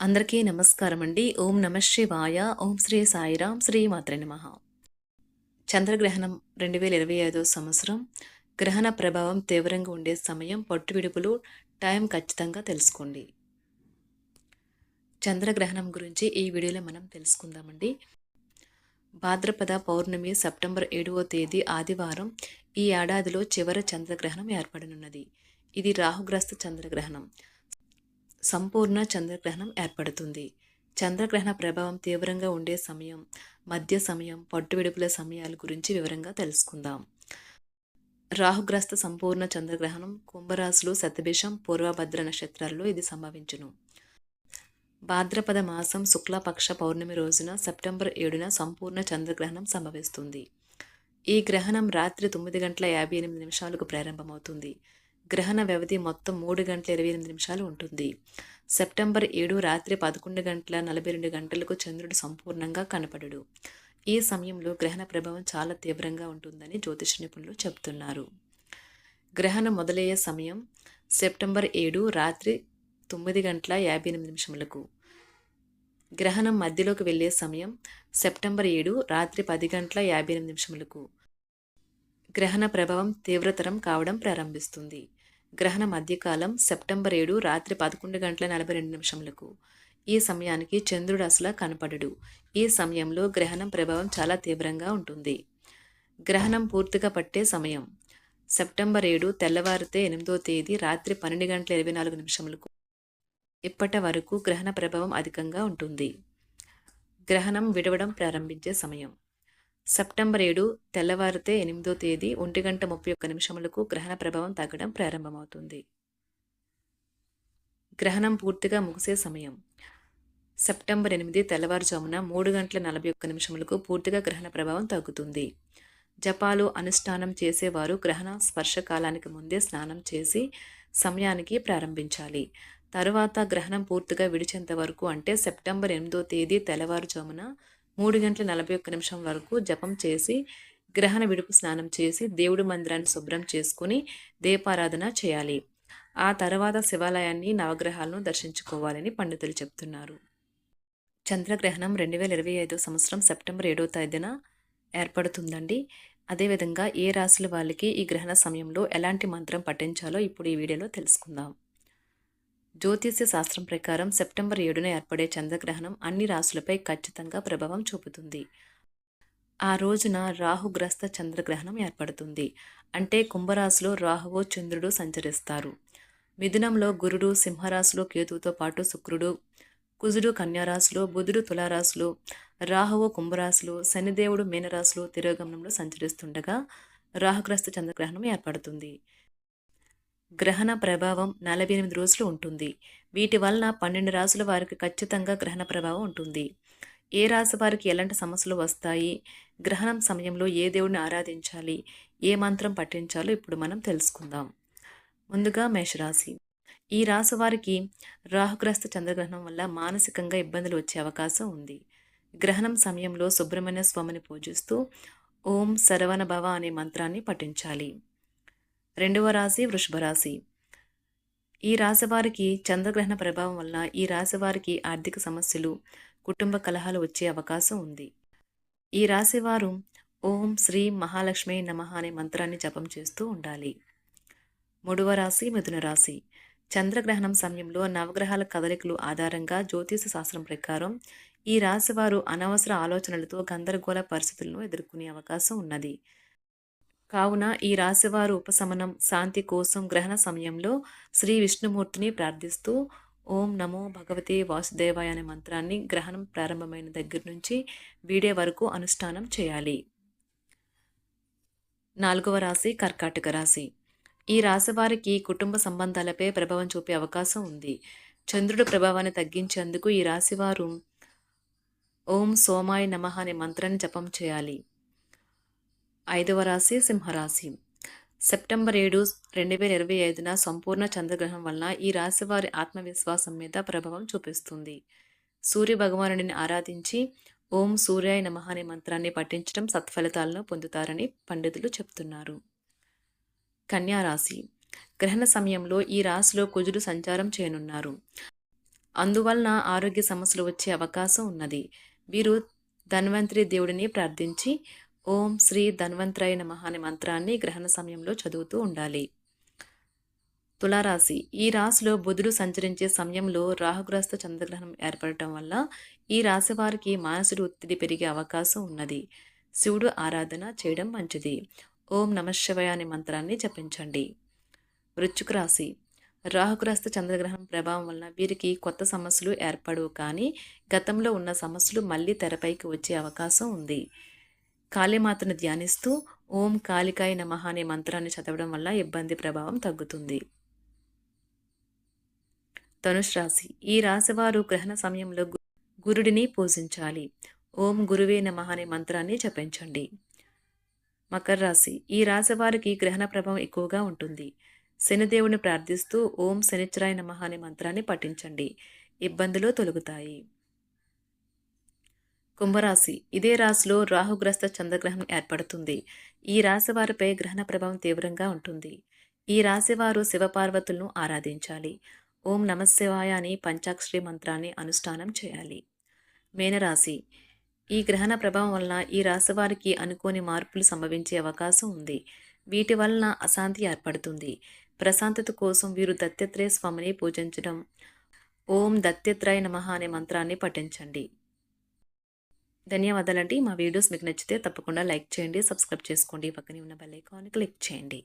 అందరికీ నమస్కారం అండి ఓం నమ శివాయ. ఓం శ్రీ సాయిరాం శ్రీ మాత్ర నమ. చంద్రగ్రహణం రెండు వేల ఇరవై ఐదో సంవత్సరం. గ్రహణ ప్రభావం తీవ్రంగా ఉండే సమయం పొట్టు విడుపులు టైం ఖచ్చితంగా తెలుసుకోండి. చంద్రగ్రహణం గురించి ఈ వీడియోలో మనం తెలుసుకుందామండి. భాద్రపద పౌర్ణమి సెప్టెంబర్ ఏడవ తేదీ ఆదివారం ఈ ఏడాదిలో చివరి చంద్రగ్రహణం ఏర్పడనున్నది. ఇది రాహుగ్రస్త చంద్రగ్రహణం. సంపూర్ణ చంద్రగ్రహణం ఏర్పడుతుంది. చంద్రగ్రహణ ప్రభావం తీవ్రంగా ఉండే సమయం మధ్య సమయం పట్టు విడుపుల సమయాల గురించి వివరంగా తెలుసుకుందాం. రాహుగ్రస్త సంపూర్ణ చంద్రగ్రహణం కుంభరాశులు శతభిషం పూర్వభద్ర నక్షత్రాల్లో ఇది సంభవించును. భాద్రపద మాసం శుక్లపక్ష పౌర్ణమి రోజున సెప్టెంబర్ ఏడున సంపూర్ణ చంద్రగ్రహణం సంభవిస్తుంది. ఈ గ్రహణం రాత్రి తొమ్మిది గంటల యాభై ఎనిమిది నిమిషాలకు ప్రారంభమవుతుంది. గ్రహణ వ్యవధి మొత్తం మూడు గంటల ఇరవై ఎనిమిది నిమిషాలు ఉంటుంది. సెప్టెంబర్ ఏడు రాత్రి పదకొండు గంటల నలభై రెండు గంటలకు చంద్రుడు సంపూర్ణంగా కనపడడు. ఈ సమయంలో గ్రహణ ప్రభావం చాలా తీవ్రంగా ఉంటుందని జ్యోతిష నిపుణులు చెబుతున్నారు గ్రహణం మొదలయ్యే సమయం సెప్టెంబర్ ఏడు రాత్రి తొమ్మిది గంటల యాభై ఎనిమిది నిమిషములకు. గ్రహణం మధ్యలోకి వెళ్ళే సమయం సెప్టెంబర్ ఏడు రాత్రి పది గంటల యాభై ఎనిమిది నిమిషములకు. గ్రహణ ప్రభావం తీవ్రతరం కావడం ప్రారంభిస్తుంది. గ్రహణ మధ్యకాలం సెప్టెంబర్ ఏడు రాత్రి పదకొండు గంటల నలభై రెండు నిమిషములకు. ఈ సమయానికి చంద్రుడు అసలు కనపడడు. ఈ సమయంలో గ్రహణం ప్రభావం చాలా తీవ్రంగా ఉంటుంది. గ్రహణం పూర్తిగా పట్టే సమయం. సెప్టెంబర్ ఏడు తెల్లవారితే ఎనిమిదో తేదీ రాత్రి పన్నెండు గంటల ఇరవై నాలుగు నిమిషములకు. ఇప్పటి వరకు గ్రహణ ప్రభావం అధికంగా ఉంటుంది. గ్రహణం విడవడం ప్రారంభించే సమయం. సెప్టెంబర్ ఏడు తెల్లవారితే ఎనిమిదో తేదీ ఒంటి గంట ముప్పై ఒక్క నిమిషములకు గ్రహణ ప్రభావం తగ్గడం ప్రారంభమవుతుంది. గ్రహణం పూర్తిగా ముగిసే సమయం. సెప్టెంబర్ ఎనిమిది తెల్లవారుజామున మూడు గంటల నలభై ఒక్క నిమిషములకు పూర్తిగా గ్రహణ ప్రభావం తగ్గుతుంది. జపాలు అనుష్ఠానం చేసేవారు గ్రహణ స్పర్శకాలానికి ముందే స్నానం చేసి సమయానికి ప్రారంభించాలి. తరువాత గ్రహణం పూర్తిగా విడిచేంత వరకు అంటే సెప్టెంబర్ ఎనిమిదో తేదీ తెల్లవారుజామున మూడు గంటల నలభై ఒక్క నిమిషం వరకు జపం చేసి గ్రహణ విడుపు స్నానం చేసి దేవుడి మందిరాన్ని శుభ్రం చేసుకుని దీపారాధన చేయాలి. ఆ తర్వాత శివాలయాన్ని నవగ్రహాలను దర్శించుకోవాలని పండితులు చెప్తున్నారు. చంద్రగ్రహణం రెండు వేల ఇరవై ఐదో సంవత్సరం సెప్టెంబర్ ఏడవ తేదీన ఏర్పడుతుందండి. అదేవిధంగా ఏ రాశుల వాళ్ళకి ఈ గ్రహణ సమయంలో ఎలాంటి మంత్రం పఠించాలో ఇప్పుడు ఈ వీడియోలో తెలుసుకుందాం. జ్యోతిష్య శాస్త్రం ప్రకారం సెప్టెంబర్ ఏడున ఏర్పడే చంద్రగ్రహణం అన్ని రాశులపై ఖచ్చితంగా ప్రభావం చూపుతుంది. ఆ రోజున రాహుగ్రస్త చంద్రగ్రహణం ఏర్పడుతుంది. అంటే కుంభరాశిలో రాహువు చంద్రుడు సంచరిస్తారు. మిథునంలో గురుడు సింహరాశిలో కేతువుతో పాటు శుక్రుడు కుజుడు కన్యారాశిలో బుధుడు తులారాశిలో రాహువు కుంభరాశిలో శనిదేవుడు మీనరాశిలో తిరోగమనంలో సంచరిస్తుండగా రాహుగ్రస్త చంద్రగ్రహణం ఏర్పడుతుంది. గ్రహణ ప్రభావం నలభై ఎనిమిది రోజులు ఉంటుంది. వీటి వలన పన్నెండు రాసుల వారికి ఖచ్చితంగా గ్రహణ ప్రభావం ఉంటుంది. ఏ రాశి వారికి ఎలాంటి సమస్యలు వస్తాయి? గ్రహణం సమయంలో ఏ దేవుడిని ఆరాధించాలి? ఏ మంత్రం పఠించాలో ఇప్పుడు మనం తెలుసుకుందాం. ముందుగా మేషరాశి. ఈ రాశి వారికి రాహుగ్రస్త చంద్రగ్రహణం వల్ల మానసికంగా ఇబ్బందులు వచ్చే అవకాశం ఉంది. గ్రహణం సమయంలో సుబ్రహ్మణ్య స్వామిని పూజిస్తూ ఓం శరవణ భవ అనే మంత్రాన్ని పఠించాలి. రెండవ రాశి వృషభ రాశి. ఈ రాశివారికి చంద్రగ్రహణ ప్రభావం వల్ల ఈ రాశివారికి ఆర్థిక సమస్యలు కుటుంబ కలహాలు వచ్చే అవకాశం ఉంది. ఈ రాశివారు ఓం శ్రీ మహాలక్ష్మి నమ అనే మంత్రాన్ని జపం చేస్తూ ఉండాలి. మూడవ రాశి మిథున రాశి. చంద్రగ్రహణం సమయంలో నవగ్రహాల కదలికలు ఆధారంగా జ్యోతిష శాస్త్రం ప్రకారం ఈ రాశి వారు అనవసర ఆలోచనలతో గందరగోళ పరిస్థితులను ఎదుర్కొనే అవకాశం ఉన్నది. కావున ఈ రాశివారు ఉపశమనం శాంతి కోసం గ్రహణ సమయంలో శ్రీ విష్ణుమూర్తిని ప్రార్థిస్తూ ఓం నమో భగవతే వాసుదేవాయ అనే మంత్రాన్ని గ్రహణం ప్రారంభమైన దగ్గర నుంచి వీడే వరకు అనుష్ఠానం చేయాలి. నాలుగవ రాశి కర్కాటక రాశి. ఈ రాశి వారికి కుటుంబ సంబంధాలపై ప్రభావం చూపే అవకాశం ఉంది. చంద్రుడి ప్రభావాన్ని తగ్గించేందుకు ఈ రాశివారు ఓం సోమాయ నమ అనే మంత్రాన్ని జపం చేయాలి. ఐదవ రాశి సింహరాశి. సెప్టెంబర్ ఏడు రెండు వేల ఇరవై ఐదున సంపూర్ణ చంద్రగ్రహణం వలన ఈ రాశి వారి ఆత్మవిశ్వాసం మీద ప్రభావం చూపిస్తుంది. సూర్య భగవానుడిని ఆరాధించి ఓం సూర్యాయ నమ అనే మంత్రాన్ని పఠించడం సత్ఫలితాలను పొందుతారని పండితులు చెప్తున్నారు. కన్యా రాశి. గ్రహణ సమయంలో ఈ రాశిలో కుజుడు సంచారం చేయనున్నారు. అందువలన ఆరోగ్య సమస్యలు వచ్చే అవకాశం ఉన్నది. వీరు ధన్వంతరి దేవుడిని ప్రార్థించి ఓం శ్రీ ధన్వంతరాయ నమః అనే మంత్రాన్ని గ్రహణ సమయంలో చదువుతూ ఉండాలి. తులారాశి. ఈ రాశిలో బుధుడు సంచరించే సమయంలో రాహుగ్రస్త చంద్రగ్రహణం ఏర్పడటం వల్ల ఈ రాశి వారికి మానసిక ఒత్తిడి పెరిగే అవకాశం ఉన్నది. శివుడు ఆరాధన చేయడం మంచిది. ఓం నమశివయ అనే మంత్రాన్ని జపించండి. వృచ్చుక రాశి. రాహుగ్రస్త చంద్రగ్రహణం ప్రభావం వలన వీరికి కొత్త సమస్యలు ఏర్పడవు కానీ గతంలో ఉన్న సమస్యలు మళ్ళీ తెరపైకి వచ్చే అవకాశం ఉంది. కాళీమాతను ధ్యానిస్తూ ఓం కాళికాయ నమః అనే మంత్రాన్ని చదవడం వల్ల ఇబ్బంది ప్రభావం తగ్గుతుంది. ధనుష్ రాశి. ఈ రాశివారు గ్రహణ సమయంలో గురుడిని పూజించాలి. ఓం గురువే నమ అనే మంత్రాన్ని జపించండి. మకర రాశి. ఈ రాశి వారికి గ్రహణ ప్రభావం ఎక్కువగా ఉంటుంది. శనిదేవుని ప్రార్థిస్తూ ఓం శనిశ్చరాయ నమ అనే మంత్రాన్ని పఠించండి. ఇబ్బందులు తొలగుతాయి. కుంభరాశి. ఇదే రాశిలో రాహుగ్రస్త చంద్రగ్రహం ఏర్పడుతుంది. ఈ రాశి వారిపై గ్రహణ ప్రభావం తీవ్రంగా ఉంటుంది. ఈ రాశి వారు శివపార్వతులను ఆరాధించాలి. ఓం నమశివాయ అని పంచాక్షరి మంత్రాన్ని అనుష్ఠానం చేయాలి. మేనరాశి. ఈ గ్రహణ ప్రభావం వలన ఈ రాశి వారికి అనుకోని మార్పులు సంభవించే అవకాశం ఉంది. వీటి వలన అశాంతి ఏర్పడుతుంది. ప్రశాంతత కోసం వీరు దత్తాత్రేయ స్వామిని పూజించడం ఓం దత్తాత్రేయ నమః అనే మంత్రాన్ని పఠించండి. ధన్యవాదాలండి. మా వీడియోస్ మీకు నచ్చితే తప్పకుండా లైక్ చేయండి సబ్స్క్రైబ్ చేసుకోండి. పక్కనే ఉన్న బెల్ ఐకాన్ క్లిక్ చేయండి.